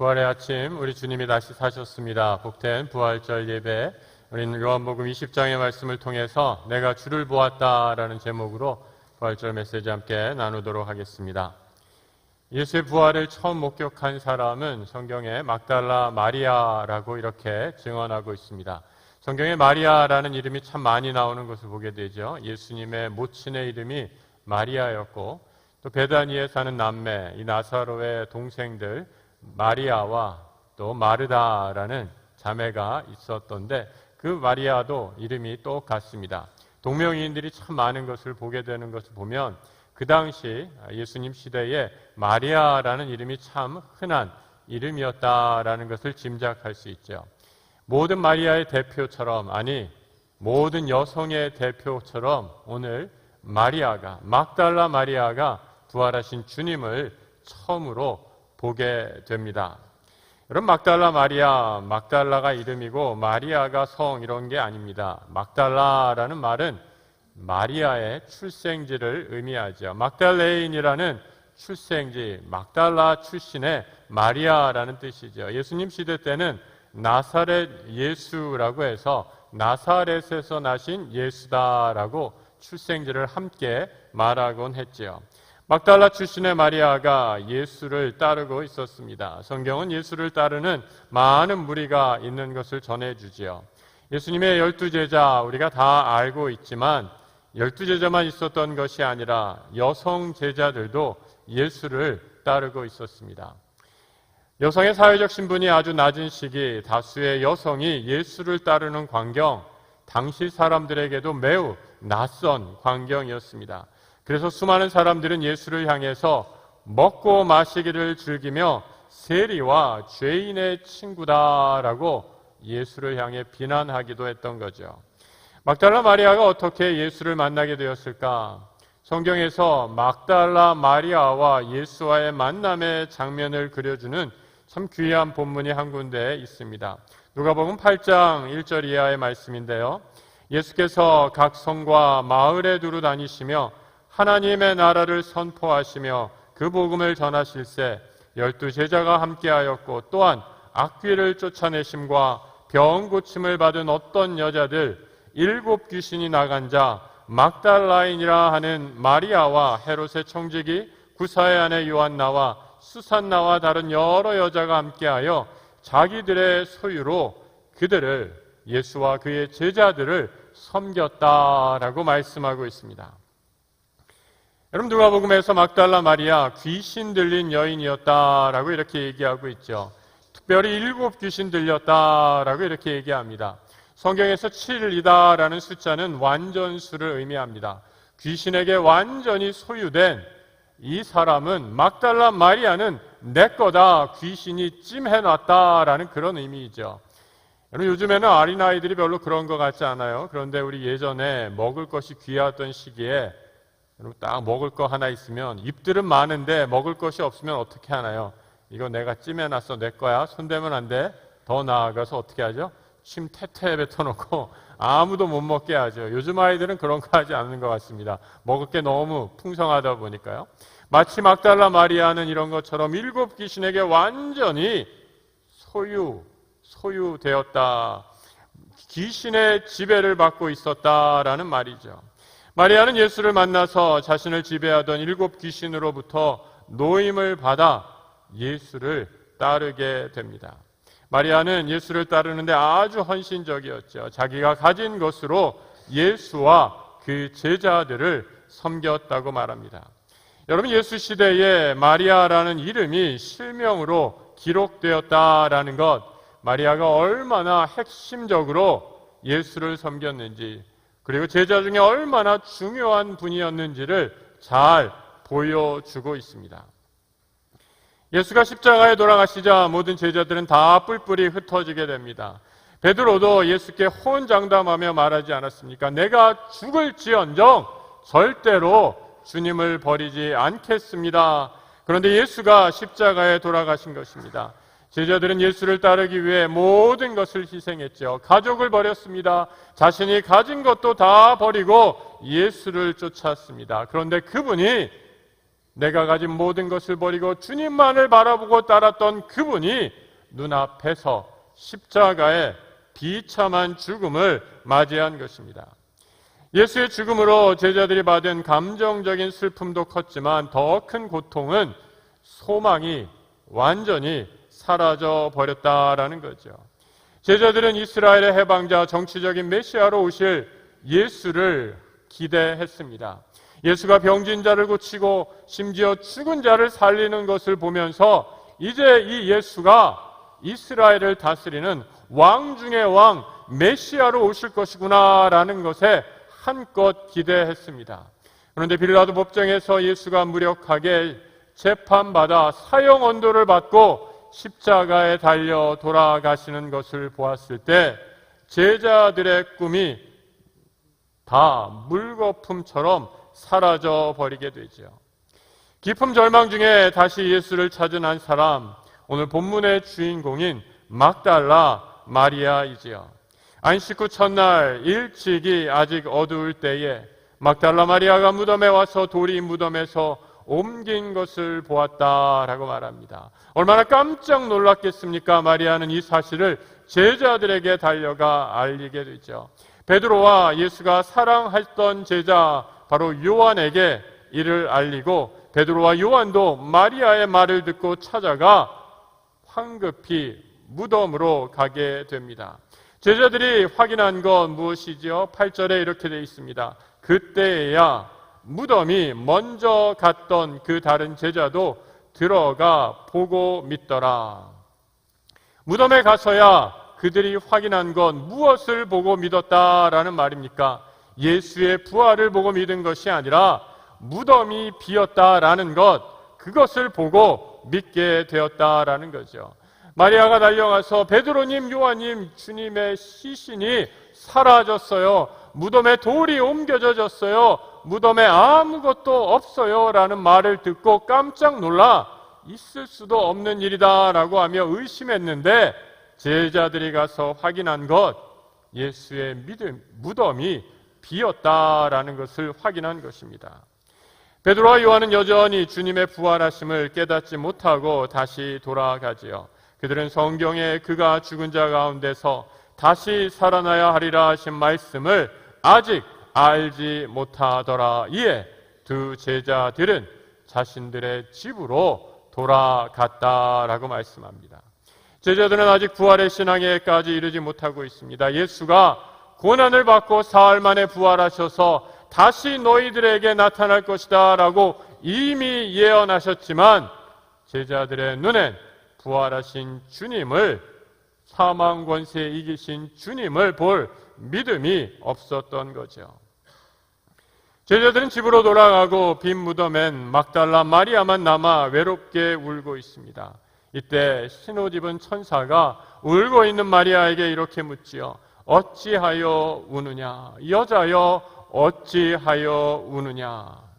부활의 아침 우리 주님이 다시 사셨습니다. 복된 부활절 예배 우리는 요한복음 20장의 말씀을 통해서 내가 주를 보았다라는 제목으로 부활절 메시지 함께 나누도록 하겠습니다. 예수의 부활을 처음 목격한 사람은 성경에 막달라 마리아라고 이렇게 증언하고 있습니다. 성경에 마리아라는 이름이 참 많이 나오는 것을 보게 되죠. 예수님의 모친의 이름이 마리아였고 또 베다니에 사는 남매 이 나사로의 동생들 마리아와 또 마르다라는 자매가 있었던데 그 마리아도 이름이 똑같습니다. 동명이인들이 참 많은 것을 보게 되는 것을 보면 그 당시 예수님 시대에 마리아라는 이름이 참 흔한 이름이었다라는 것을 짐작할 수 있죠. 모든 마리아의 대표처럼 아니 모든 여성의 대표처럼 오늘 마리아가 막달라 마리아가 부활하신 주님을 처음으로 보게 됩니다. 여러분 막달라 마리아 막달라가 이름이고 마리아가 성 이런 게 아닙니다. 막달라라는 말은 마리아의 출생지를 의미하죠. 막달레인이라는 출생지 막달라 출신의 마리아라는 뜻이죠. 예수님 시대 때는 나사렛 예수라고 해서 나사렛에서 나신 예수다라고 출생지를 함께 말하곤 했지요. 막달라 출신의 마리아가 예수를 따르고 있었습니다. 성경은 예수를 따르는 많은 무리가 있는 것을 전해주지요. 예수님의 열두 제자 우리가 다 알고 있지만 열두 제자만 있었던 것이 아니라 여성 제자들도 예수를 따르고 있었습니다. 여성의 사회적 신분이 아주 낮은 시기 다수의 여성이 예수를 따르는 광경 당시 사람들에게도 매우 낯선 광경이었습니다. 그래서 수많은 사람들은 예수를 향해서 먹고 마시기를 즐기며 세리와 죄인의 친구다라고 예수를 향해 비난하기도 했던 거죠. 막달라 마리아가 어떻게 예수를 만나게 되었을까? 성경에서 막달라 마리아와 예수와의 만남의 장면을 그려주는 참 귀한 본문이 한 군데 있습니다. 누가복음 8장 1절 이하의 말씀인데요. 예수께서 각 성과 마을에 두루 다니시며 하나님의 나라를 선포하시며 그 복음을 전하실세 열두 제자가 함께하였고 또한 악귀를 쫓아내심과 병 고침을 받은 어떤 여자들 일곱 귀신이 나간 자 막달라인이라 하는 마리아와 헤롯의 청지기 구사의 아내 요한나와 수산나와 다른 여러 여자가 함께하여 자기들의 소유로 그들을 예수와 그의 제자들을 섬겼다라고 말씀하고 있습니다. 여러분 누가복음에서 막달라 마리아 귀신 들린 여인이었다라고 이렇게 얘기하고 있죠. 특별히 일곱 귀신 들렸다라고 이렇게 얘기합니다. 성경에서 7이다라는 숫자는 완전수를 의미합니다. 귀신에게 완전히 소유된 이 사람은 막달라 마리아는 내 거다 귀신이 찜해놨다라는 그런 의미이죠. 여러분 요즘에는 어린아이들이 별로 그런 것 같지 않아요. 그런데 우리 예전에 먹을 것이 귀하던 시기에 여러분 딱 먹을 거 하나 있으면 입들은 많은데 먹을 것이 없으면 어떻게 하나요? 이거 내가 찜해놨어 내 거야 손대면 안 돼. 더 나아가서 어떻게 하죠? 침 태태 뱉어놓고 아무도 못 먹게 하죠. 요즘 아이들은 그런 거 하지 않는 것 같습니다. 먹을 게 너무 풍성하다 보니까요. 마치 막달라 마리아는 이런 것처럼 일곱 귀신에게 완전히 소유, 소유되었다. 귀신의 지배를 받고 있었다라는 말이죠. 마리아는 예수를 만나서 자신을 지배하던 일곱 귀신으로부터 노임을 받아 예수를 따르게 됩니다. 마리아는 예수를 따르는데 아주 헌신적이었죠. 자기가 가진 것으로 예수와 그 제자들을 섬겼다고 말합니다. 여러분 예수 시대에 마리아라는 이름이 실명으로 기록되었다라는 것, 마리아가 얼마나 핵심적으로 예수를 섬겼는지 그리고 제자 중에 얼마나 중요한 분이었는지를 잘 보여주고 있습니다. 예수가 십자가에 돌아가시자 모든 제자들은 다 뿔뿔이 흩어지게 됩니다. 베드로도 예수께 혼장담하며 말하지 않았습니까? 내가 죽을지언정 절대로 주님을 버리지 않겠습니다. 그런데 예수가 십자가에 돌아가신 것입니다. 제자들은 예수를 따르기 위해 모든 것을 희생했죠. 가족을 버렸습니다. 자신이 가진 것도 다 버리고 예수를 쫓았습니다. 그런데 그분이 내가 가진 모든 것을 버리고 주님만을 바라보고 따랐던 그분이 눈앞에서 십자가의 비참한 죽음을 맞이한 것입니다. 예수의 죽음으로 제자들이 받은 감정적인 슬픔도 컸지만 더 큰 고통은 소망이 완전히 사라져 버렸다라는 거죠. 제자들은 이스라엘의 해방자 정치적인 메시아로 오실 예수를 기대했습니다. 예수가 병진 자를 고치고 심지어 죽은 자를 살리는 것을 보면서 이제 이 예수가 이스라엘을 다스리는 왕 중의 왕 메시아로 오실 것이구나라는 것에 한껏 기대했습니다. 그런데 빌라도 법정에서 예수가 무력하게 재판받아 사형 언도를 받고 십자가에 달려 돌아가시는 것을 보았을 때 제자들의 꿈이 다 물거품처럼 사라져 버리게 되죠. 깊은 절망 중에 다시 예수를 찾은 한 사람, 오늘 본문의 주인공인 막달라 마리아이지요. 안식 후 첫날 일찍이 아직 어두울 때에 막달라 마리아가 무덤에 와서 돌이 무덤에서 옮긴 것을 보았다라고 말합니다. 얼마나 깜짝 놀랐겠습니까? 마리아는 이 사실을 제자들에게 달려가 알리게 되죠. 베드로와 예수가 사랑했던 제자 바로 요한에게 이를 알리고 베드로와 요한도 마리아의 말을 듣고 찾아가 황급히 무덤으로 가게 됩니다. 제자들이 확인한 건 무엇이지요? 8절에 이렇게 되어 있습니다. 그때야 무덤이 먼저 갔던 그 다른 제자도 들어가 보고 믿더라. 무덤에 가서야 그들이 확인한 건 무엇을 보고 믿었다라는 말입니까? 예수의 부활을 보고 믿은 것이 아니라 무덤이 비었다라는 것, 그것을 보고 믿게 되었다라는 거죠. 마리아가 달려가서 베드로님, 요한님, 주님의 시신이 사라졌어요. 무덤에 돌이 옮겨졌어요. 무덤에 아무것도 없어요. 라는 말을 듣고 깜짝 놀라 있을 수도 없는 일이다. 라고 하며 의심했는데 제자들이 가서 확인한 것, 예수의 믿음, 무덤이 비었다라는 것을 확인한 것입니다. 베드로와 요한은 여전히 주님의 부활하심을 깨닫지 못하고 다시 돌아가지요. 그들은 성경에 그가 죽은 자 가운데서 다시 살아나야 하리라 하신 말씀을 아직 알지 못하더라. 이에 두 제자들은 자신들의 집으로 돌아갔다라고 말씀합니다. 제자들은 아직 부활의 신앙에까지 이르지 못하고 있습니다. 예수가 고난을 받고 사흘 만에 부활하셔서 다시 너희들에게 나타날 것이다 라고 이미 예언하셨지만 제자들의 눈엔 부활하신 주님을 사망 권세에 이기신 주님을 볼 믿음이 없었던 거죠. 제자들은 집으로 돌아가고 빈 무덤엔 막달라 마리아만 남아 외롭게 울고 있습니다. 이때 신호집은 천사가 울고 있는 마리아에게 이렇게 묻지요. 어찌하여 우느냐? 여자여 어찌하여 우느냐?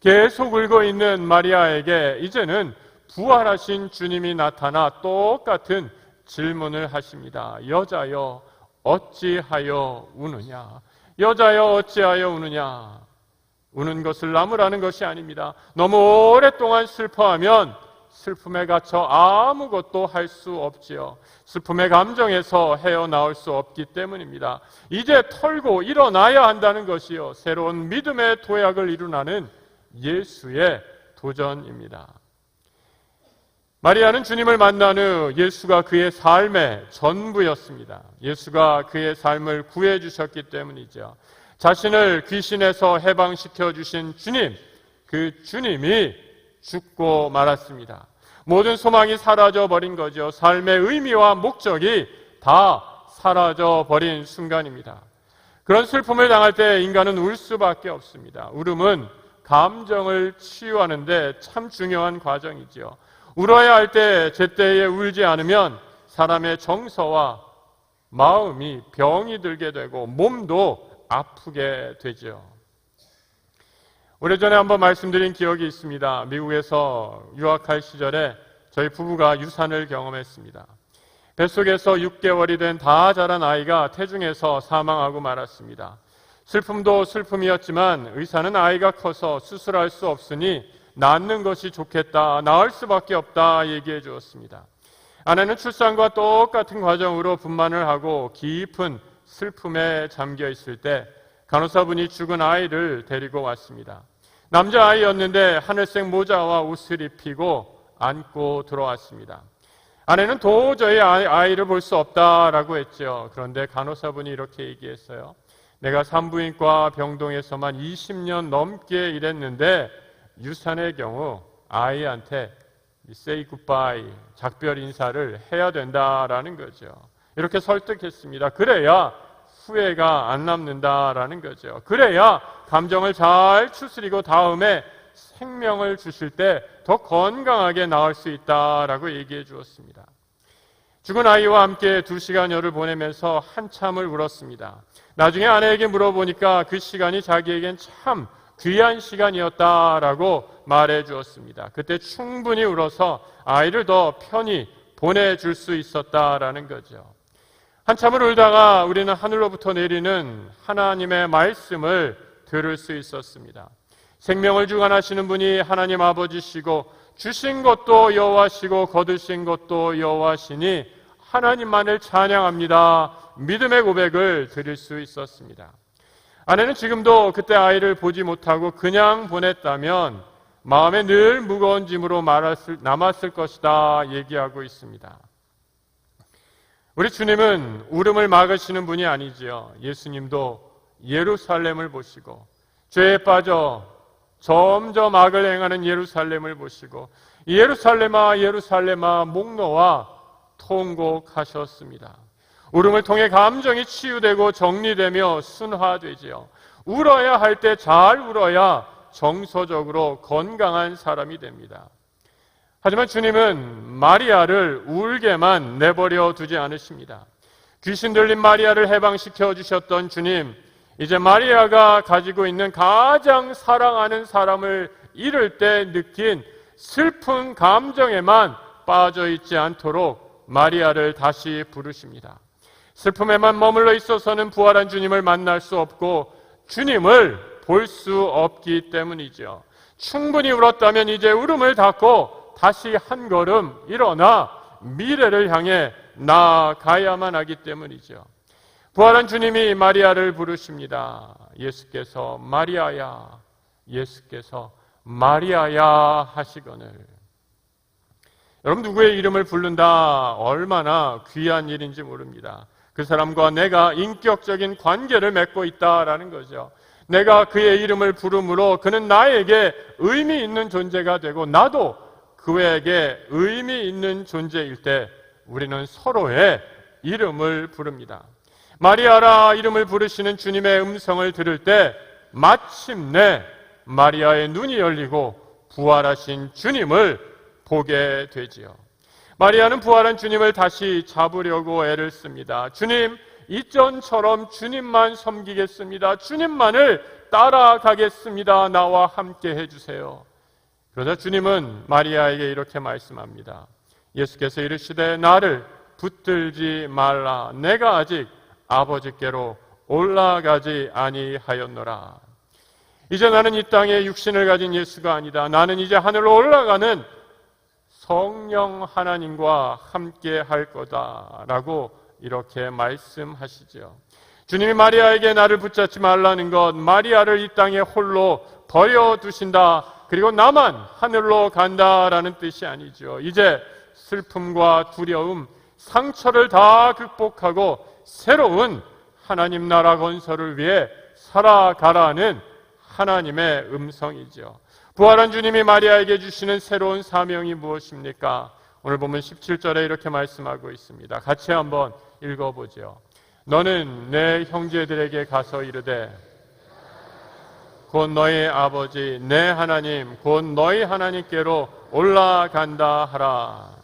계속 울고 있는 마리아에게 이제는 부활하신 주님이 나타나 똑같은 질문을 하십니다. 여자여 어찌하여 우느냐? 여자여 어찌하여 우느냐? 우는 것을 나무라는 것이 아닙니다. 너무 오랫동안 슬퍼하면 슬픔에 갇혀 아무것도 할 수 없지요. 슬픔의 감정에서 헤어나올 수 없기 때문입니다. 이제 털고 일어나야 한다는 것이요. 새로운 믿음의 도약을 이루나는 예수의 도전입니다. 마리아는 주님을 만난 후 예수가 그의 삶의 전부였습니다. 예수가 그의 삶을 구해 주셨기 때문이죠. 자신을 귀신에서 해방시켜 주신 주님, 그 주님이 죽고 말았습니다. 모든 소망이 사라져 버린 거죠. 삶의 의미와 목적이 다 사라져 버린 순간입니다. 그런 슬픔을 당할 때 인간은 울 수밖에 없습니다. 울음은 감정을 치유하는데 참 중요한 과정이지요. 울어야 할 때 제때에 울지 않으면 사람의 정서와 마음이 병이 들게 되고 몸도 아프게 되죠. 오래전에 한번 말씀드린 기억이 있습니다. 미국에서 유학할 시절에 저희 부부가 유산을 경험했습니다. 뱃속에서 6개월이 된 다 자란 아이가 태중에서 사망하고 말았습니다. 슬픔도 슬픔이었지만 의사는 아이가 커서 수술할 수 없으니 낳는 것이 좋겠다. 낳을 수밖에 없다. 얘기해 주었습니다. 아내는 출산과 똑같은 과정으로 분만을 하고 깊은 슬픔에 잠겨 있을 때 간호사분이 죽은 아이를 데리고 왔습니다. 남자아이였는데 하늘색 모자와 옷을 입히고 안고 들어왔습니다. 아내는 도저히 아이를 볼 수 없다라고 했죠. 그런데 간호사분이 이렇게 얘기했어요. 내가 산부인과 병동에서만 20년 넘게 일했는데 유산의 경우 아이한테 say goodbye, 작별 인사를 해야 된다라는 거죠. 이렇게 설득했습니다. 그래야 후회가 안 남는다라는 거죠. 그래야 감정을 잘 추스리고 다음에 생명을 주실 때 더 건강하게 나을 수 있다라고 얘기해 주었습니다. 죽은 아이와 함께 두 시간여를 보내면서 한참을 울었습니다. 나중에 아내에게 물어보니까 그 시간이 자기에겐 참 귀한 시간이었다라고 말해 주었습니다. 그때 충분히 울어서 아이를 더 편히 보내줄 수 있었다라는 거죠. 한참을 울다가 우리는 하늘로부터 내리는 하나님의 말씀을 들을 수 있었습니다. 생명을 주관하시는 분이 하나님 아버지시고 주신 것도 여호와시고 거두신 것도 여호와시니 하나님만을 찬양합니다. 믿음의 고백을 드릴 수 있었습니다. 아내는 지금도 그때 아이를 보지 못하고 그냥 보냈다면 마음에 늘 무거운 짐으로 남았을 것이다 얘기하고 있습니다. 우리 주님은 울음을 막으시는 분이 아니지요. 예수님도 예루살렘을 보시고 죄에 빠져 점점 악을 행하는 예루살렘을 보시고 예루살렘아 예루살렘아 목노와 통곡하셨습니다. 울음을 통해 감정이 치유되고 정리되며 순화되지요. 울어야 할 때 잘 울어야 정서적으로 건강한 사람이 됩니다. 하지만 주님은 마리아를 울게만 내버려 두지 않으십니다. 귀신 들린 마리아를 해방시켜 주셨던 주님, 이제 마리아가 가지고 있는 가장 사랑하는 사람을 잃을 때 느낀 슬픈 감정에만 빠져 있지 않도록 마리아를 다시 부르십니다. 슬픔에만 머물러 있어서는 부활한 주님을 만날 수 없고 주님을 볼 수 없기 때문이죠. 충분히 울었다면 이제 울음을 닫고 다시 한 걸음 일어나 미래를 향해 나아가야만 하기 때문이죠. 부활한 주님이 마리아를 부르십니다. 예수께서 마리아야, 예수께서 마리아야 하시거늘. 여러분 누구의 이름을 부른다 얼마나 귀한 일인지 모릅니다. 그 사람과 내가 인격적인 관계를 맺고 있다라는 거죠. 내가 그의 이름을 부름으로 그는 나에게 의미 있는 존재가 되고 나도 그에게 의미 있는 존재일 때 우리는 서로의 이름을 부릅니다. 마리아라 이름을 부르시는 주님의 음성을 들을 때 마침내 마리아의 눈이 열리고 부활하신 주님을 보게 되지요. 마리아는 부활한 주님을 다시 잡으려고 애를 씁니다. 주님, 이전처럼 주님만 섬기겠습니다. 주님만을 따라가겠습니다. 나와 함께 해주세요. 그러자 주님은 마리아에게 이렇게 말씀합니다. 예수께서 이르시되 나를 붙들지 말라. 내가 아직 아버지께로 올라가지 아니하였노라. 이제 나는 이 땅에 육신을 가진 예수가 아니다. 나는 이제 하늘로 올라가는 성령 하나님과 함께 할 거다라고 이렇게 말씀하시죠. 주님이 마리아에게 나를 붙잡지 말라는 것, 마리아를 이 땅에 홀로 버려 두신다. 그리고 나만 하늘로 간다라는 뜻이 아니죠. 이제 슬픔과 두려움, 상처를 다 극복하고 새로운 하나님 나라 건설을 위해 살아가라는 하나님의 음성이죠. 부활한 주님이 마리아에게 주시는 새로운 사명이 무엇입니까? 오늘 보면 17절에 이렇게 말씀하고 있습니다. 같이 한번 읽어보죠. 너는 내 형제들에게 가서 이르되 곧 너희 아버지 내 하나님 곧 너희 하나님께로 올라간다 하라.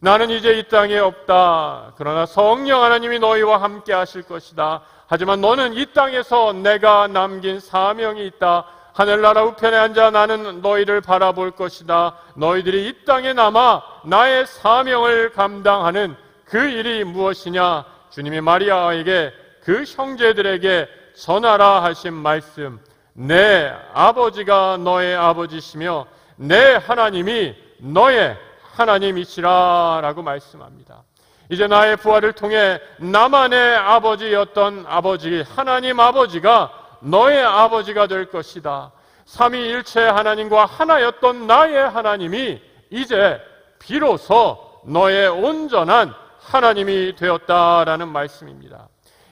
나는 이제 이 땅에 없다. 그러나 성령 하나님이 너희와 함께 하실 것이다. 하지만 너는 이 땅에서 내가 남긴 사명이 있다. 하늘나라 우편에 앉아 나는 너희를 바라볼 것이다. 너희들이 이 땅에 남아 나의 사명을 감당하는 그 일이 무엇이냐? 주님이 마리아에게 그 형제들에게 전하라 하신 말씀. 내 아버지가 너의 아버지시며 내 하나님이 너의 하나님이시라 라고 말씀합니다. 이제 나의 부활을 통해 나만의 아버지였던 아버지 하나님 아버지가 너의 아버지가 될 것이다. 삼위일체 하나님과 하나였던 나의 하나님이 이제 비로소 너의 온전한 하나님이 되었다라는 말씀입니다.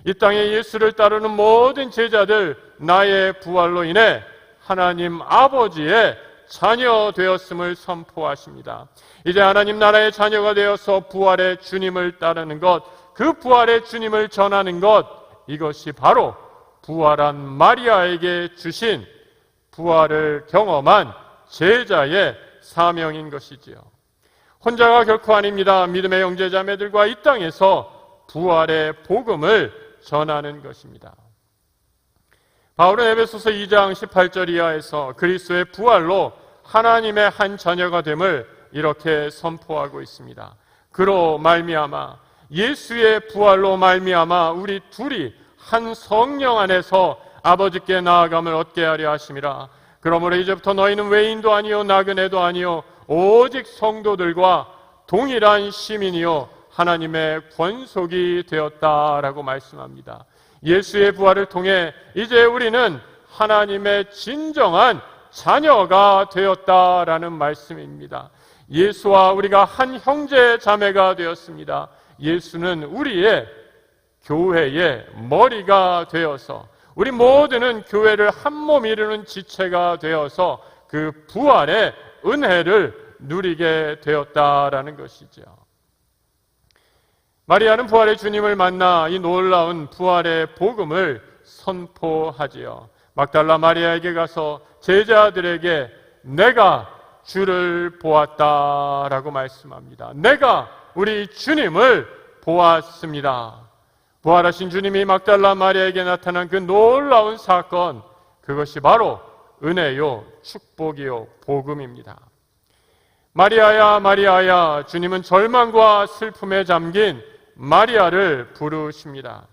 이 땅에 예수를 따르는 모든 제자들 나의 부활로 인해 하나님 아버지의 자녀 되었음을 선포하십니다. 이제 하나님 나라의 자녀가 되어서 부활의 주님을 따르는 것, 그 부활의 주님을 전하는 것, 이것이 바로 부활한 마리아에게 주신 부활을 경험한 제자의 사명인 것이지요. 혼자가 결코 아닙니다. 믿음의 형제자매들과 이 땅에서 부활의 복음을 전하는 것입니다. 바울은 에베소서 2장 18절 이하에서 그리스도의 부활로 하나님의 한 자녀가 됨을 이렇게 선포하고 있습니다. 그로 말미암아 예수의 부활로 말미암아 우리 둘이 한 성령 안에서 아버지께 나아감을 얻게 하려 하심이라. 그러므로 이제부터 너희는 외인도 아니요 나그네도 아니요 오직 성도들과 동일한 시민이요 하나님의 권속이 되었다라고 말씀합니다. 예수의 부활을 통해 이제 우리는 하나님의 진정한 자녀가 되었다라는 말씀입니다. 예수와 우리가 한 형제 자매가 되었습니다. 예수는 우리의 교회의 머리가 되어서 우리 모두는 교회를 한 몸 이루는 지체가 되어서 그 부활의 은혜를 누리게 되었다라는 것이죠. 마리아는 부활의 주님을 만나 이 놀라운 부활의 복음을 선포하지요. 막달라 마리아에게 가서 제자들에게 내가 주를 보았다라고 말씀합니다. 내가 우리 주님을 보았습니다. 부활하신 주님이 막달라 마리아에게 나타난 그 놀라운 사건, 그것이 바로 은혜요, 축복이요, 복음입니다. 마리아야, 마리아야, 주님은 절망과 슬픔에 잠긴 마리아를 부르십니다.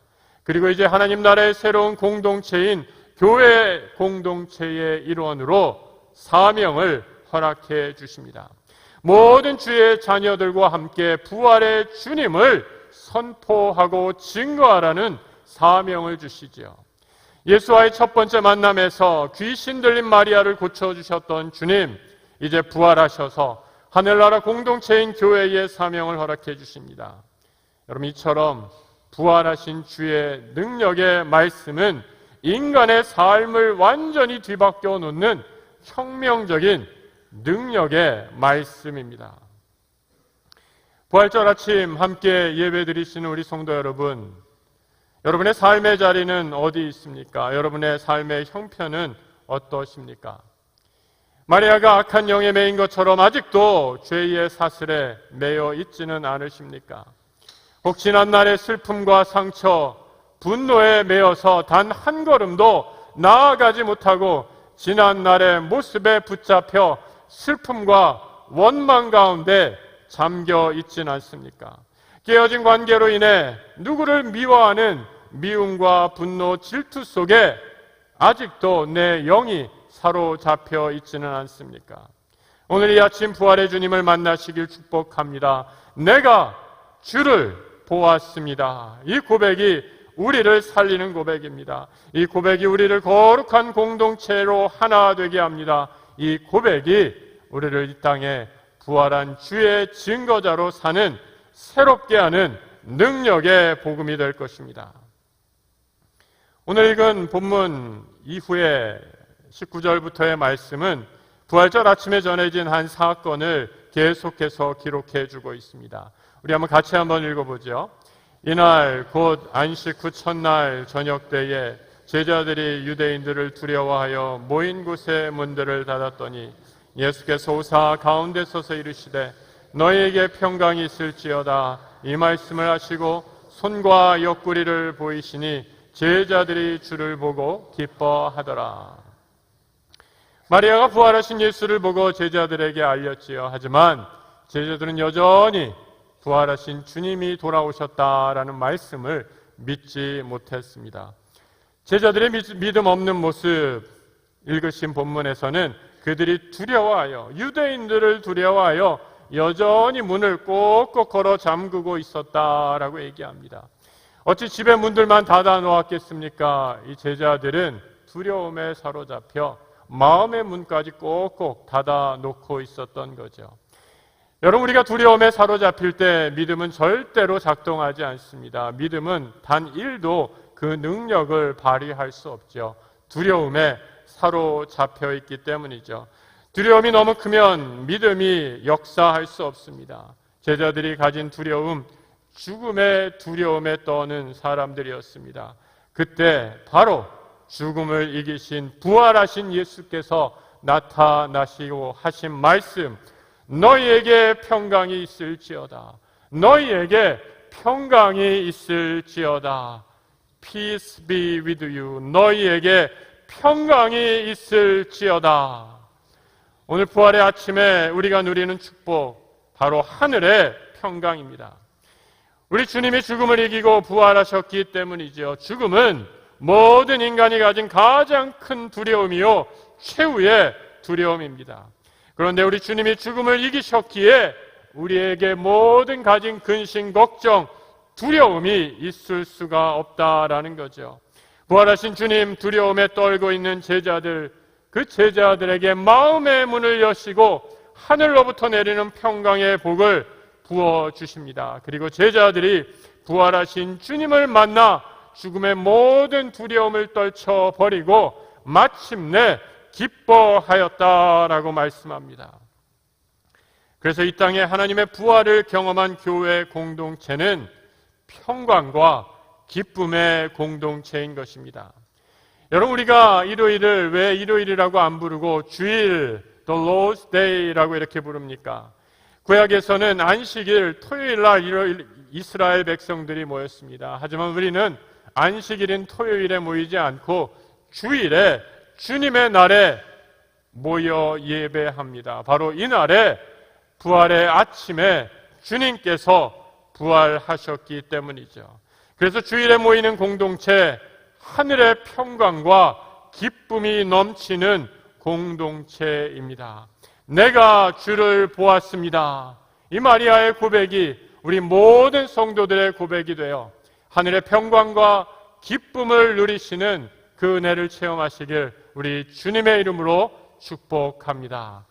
그리고 이제 하나님 나라의 새로운 공동체인 교회 공동체의 일원으로 사명을 허락해 주십니다. 모든 주의 자녀들과 함께 부활의 주님을 선포하고 증거하라는 사명을 주시지요. 예수와의 첫 번째 만남에서 귀신 들린 마리아를 고쳐주셨던 주님, 이제 부활하셔서 하늘나라 공동체인 교회의 사명을 허락해 주십니다. 여러분, 이처럼 부활하신 주의 능력의 말씀은 인간의 삶을 완전히 뒤바뀌어 놓는 혁명적인 능력의 말씀입니다. 부활절 아침 함께 예배 드리시는 우리 성도 여러분, 여러분의 삶의 자리는 어디 있습니까? 여러분의 삶의 형편은 어떠십니까? 마리아가 악한 영에 매인 것처럼 아직도 죄의 사슬에 매여 있지는 않으십니까? 혹 지난날의 슬픔과 상처, 분노에 매여서 단 한 걸음도 나아가지 못하고 지난날의 모습에 붙잡혀 슬픔과 원망 가운데 잠겨 있진 않습니까? 깨어진 관계로 인해 누구를 미워하는 미움과 분노, 질투 속에 아직도 내 영이 사로잡혀 있지는 않습니까? 오늘 이 아침 부활의 주님을 만나시길 축복합니다. 내가 주를 보았습니다. 이 고백이 우리를 살리는 고백입니다. 이 고백이 우리를 거룩한 공동체로 하나 되게 합니다. 이 고백이 우리를 이 땅에 부활한 주의 증거자로 사는 새롭게 하는 능력의 복음이 될 것입니다. 오늘 읽은 본문 이후에 19절부터의 말씀은 부활절 아침에 전해진 한 사건을 계속해서 기록해 주고 있습니다. 우리 한번 같이 한번 읽어보죠. 이날 곧 안식 후 첫날 저녁 때에 제자들이 유대인들을 두려워하여 모인 곳의 문들을 닫았더니 예수께서 오사 가운데 서서 이르시되 너희에게 평강이 있을지어다 이 말씀을 하시고 손과 옆구리를 보이시니 제자들이 주를 보고 기뻐하더라. 마리아가 부활하신 예수를 보고 제자들에게 알렸지요. 하지만 제자들은 여전히 부활하신 주님이 돌아오셨다라는 말씀을 믿지 못했습니다. 제자들의 믿음 없는 모습 읽으신 본문에서는 그들이 두려워하여 유대인들을 두려워하여 여전히 문을 꼭꼭 걸어 잠그고 있었다라고 얘기합니다. 어찌 집의 문들만 닫아 놓았겠습니까? 이 제자들은 두려움에 사로잡혀 마음의 문까지 꼭꼭 닫아 놓고 있었던 거죠. 여러분 우리가 두려움에 사로잡힐 때 믿음은 절대로 작동하지 않습니다. 믿음은 단 1도 그 능력을 발휘할 수 없죠. 두려움에 사로잡혀 있기 때문이죠. 두려움이 너무 크면 믿음이 역사할 수 없습니다. 제자들이 가진 두려움, 죽음의 두려움에 떠는 사람들이었습니다. 그때 바로 죽음을 이기신 부활하신 예수께서 나타나시고 하신 말씀, 너희에게 평강이 있을지어다. 너희에게 평강이 있을지어다. Peace be with you. 너희에게 평강이 있을지어다. 오늘 부활의 아침에 우리가 누리는 축복, 바로 하늘의 평강입니다. 우리 주님이 죽음을 이기고 부활하셨기 때문이죠. 죽음은 모든 인간이 가진 가장 큰 두려움이요, 최후의 두려움입니다. 그런데 우리 주님이 죽음을 이기셨기에 우리에게 모든 가진 근심, 걱정, 두려움이 있을 수가 없다라는 거죠. 부활하신 주님 두려움에 떨고 있는 제자들, 그 제자들에게 마음의 문을 여시고 하늘로부터 내리는 평강의 복을 부어 주십니다. 그리고 제자들이 부활하신 주님을 만나 죽음의 모든 두려움을 떨쳐 버리고 마침내 기뻐하였다라고 말씀합니다. 그래서 이 땅에 하나님의 부활을 경험한 교회 공동체는 평강과 기쁨의 공동체인 것입니다. 여러분 우리가 일요일을 왜 일요일이라고 안 부르고 주일, the Lord's Day라고 이렇게 부릅니까? 구약에서는 안식일 토요일 날 일요일 이스라엘 백성들이 모였습니다. 하지만 우리는 안식일인 토요일에 모이지 않고 주일에 주님의 날에 모여 예배합니다. 바로 이 날에 부활의 아침에 주님께서 부활하셨기 때문이죠. 그래서 주일에 모이는 공동체 하늘의 평강과 기쁨이 넘치는 공동체입니다. 내가 주를 보았습니다. 이 마리아의 고백이 우리 모든 성도들의 고백이 되어 하늘의 평강과 기쁨을 누리시는 그 은혜를 체험하시길 우리 주님의 이름으로 축복합니다.